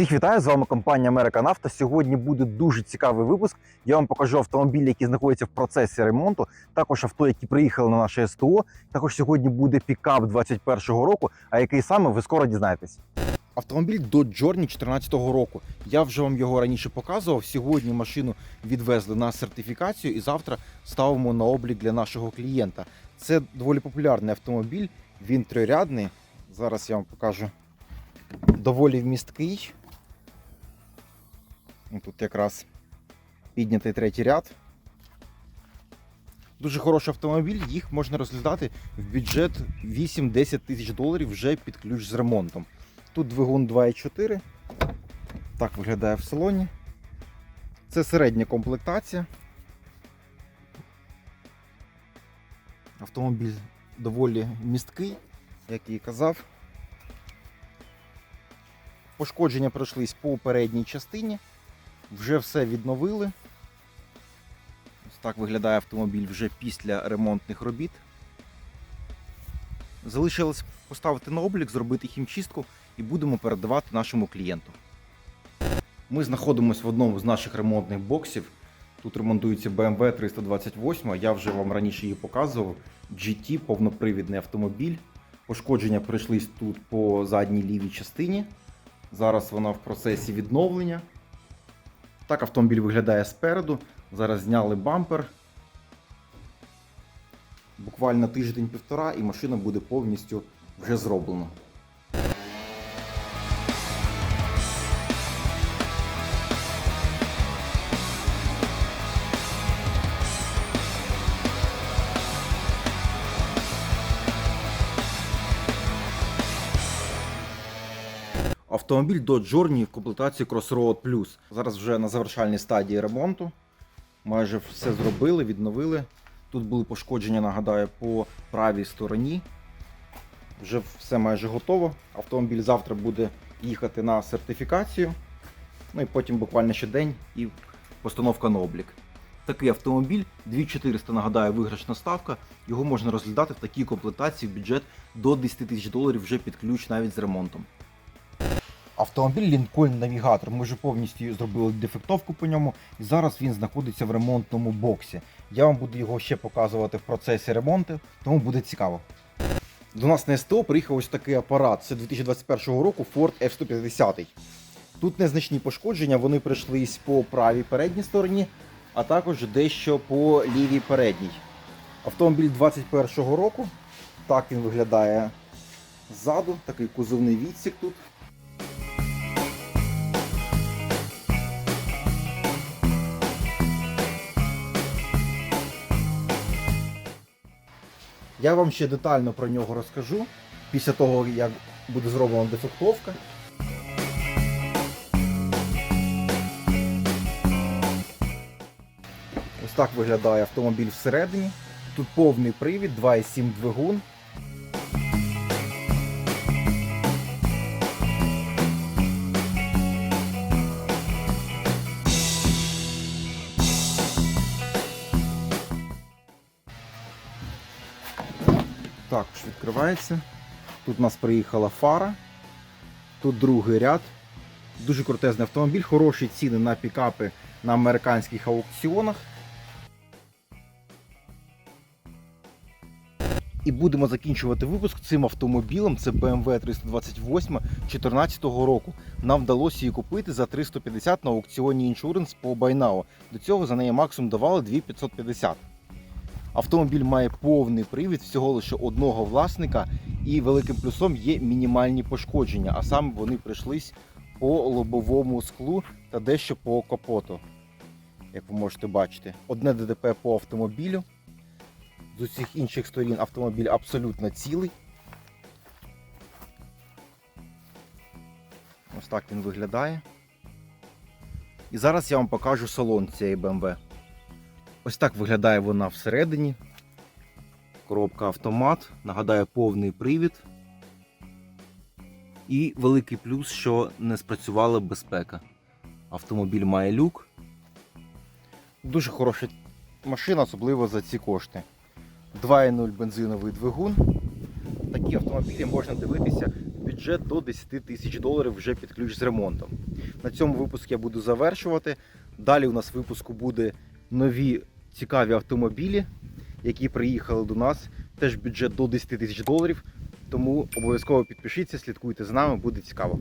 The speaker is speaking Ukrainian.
Всіх вітаю! З вами компанія American Auto. Сьогодні буде дуже цікавий випуск. Я вам покажу автомобілі, які знаходяться в процесі ремонту. Також авто, які приїхали на наше СТО. Також сьогодні буде пікап 21-го року. А який саме ви скоро дізнаєтесь. Автомобіль Dodge Journey 2014 року. Я вже вам його раніше показував. Сьогодні машину відвезли на сертифікацію і завтра ставимо на облік для нашого клієнта. Це доволі популярний автомобіль. Він трирядний. Зараз я вам покажу. Доволі вмісткий. Ну, Тут якраз піднятий третій ряд. Дуже хороший автомобіль, їх можна розглядати в бюджет 8-10 тисяч доларів вже під ключ з ремонтом. Тут двигун 2,4. Так виглядає в салоні. Це середня комплектація. Автомобіль доволі місткий, як і казав. Пошкодження пройшлись по передній частині. Вже все відновили. Ось так виглядає автомобіль вже після ремонтних робіт. Залишилось поставити на облік, зробити хімчистку і будемо передавати нашому клієнту. Ми знаходимося в одному з наших ремонтних боксів. Тут ремонтується BMW 328. Я вже вам раніше її показував. GT повнопривідний автомобіль. Пошкодження прийшлись тут по задній лівій частині. Зараз вона в процесі відновлення. Так автомобіль виглядає спереду. Зараз зняли бампер. Буквально тиждень-півтора і машина буде повністю вже зроблена. Автомобіль Dodge Journey в комплектації Crossroad Plus. Зараз вже на завершальній стадії ремонту. Майже все зробили, відновили. Тут були пошкодження, нагадаю, по правій стороні. Вже все майже готово. Автомобіль завтра буде їхати на сертифікацію. Ну і потім буквально ще день і постановка на облік. Такий автомобіль 2400, нагадаю, виграшна ставка. Його можна розглядати в такій комплектації в бюджет до 10 тисяч доларів вже під ключ навіть з ремонтом. Автомобіль Lincoln Navigator. Ми вже повністю зробили дефектовку по ньому, і зараз він знаходиться в ремонтному боксі. Я вам буду його ще показувати в процесі ремонту, тому буде цікаво. До нас на СТО приїхав ось такий апарат. Це 2021 року Ford F-150. Тут незначні пошкодження, вони прийшлись по правій передній стороні, а також дещо по лівій передній. Автомобіль 21 року. Так він виглядає ззаду, такий кузовний відсік тут. Я вам ще детально про нього розкажу після того, як буде зроблена дефектовка. Ось так виглядає автомобіль всередині. Тут повний привід, 2,7 двигун. Також відкривається. Тут у нас приїхала фара. Тут другий ряд. Дуже крутезний автомобіль, хороші ціни на пікапи на американських аукціонах. І будемо закінчувати випуск цим автомобілем. Це BMW 328 2014 року. Нам вдалося її купити за 350 на аукціоні Insurance по Байнау. До цього за неї максимум давали 2550. Автомобіль має повний привід всього лише одного власника, і великим плюсом є мінімальні пошкодження, а саме вони прийшлись по лобовому склу та дещо по капоту. Як ви можете бачити, одне ДТП по автомобілю. З усіх інших сторін автомобіль абсолютно цілий. Ось так він виглядає. І зараз я вам покажу салон цієї BMW. Ось так виглядає вона всередині. Коробка автомат. Нагадаю, повний привід. І великий плюс, що не спрацювала безпека. Автомобіль має люк. Дуже хороша машина, особливо за ці кошти. 2,0 бензиновий двигун. Такі автомобілі можна дивитися бюджет до 10 тисяч доларів вже під ключ з ремонтом. На цьому випуск я буду завершувати. Далі у нас в випуску буде нові цікаві автомобілі, які приїхали до нас. Теж бюджет до 10 тисяч доларів. Тому обов'язково підпишіться, слідкуйте з нами, буде цікаво.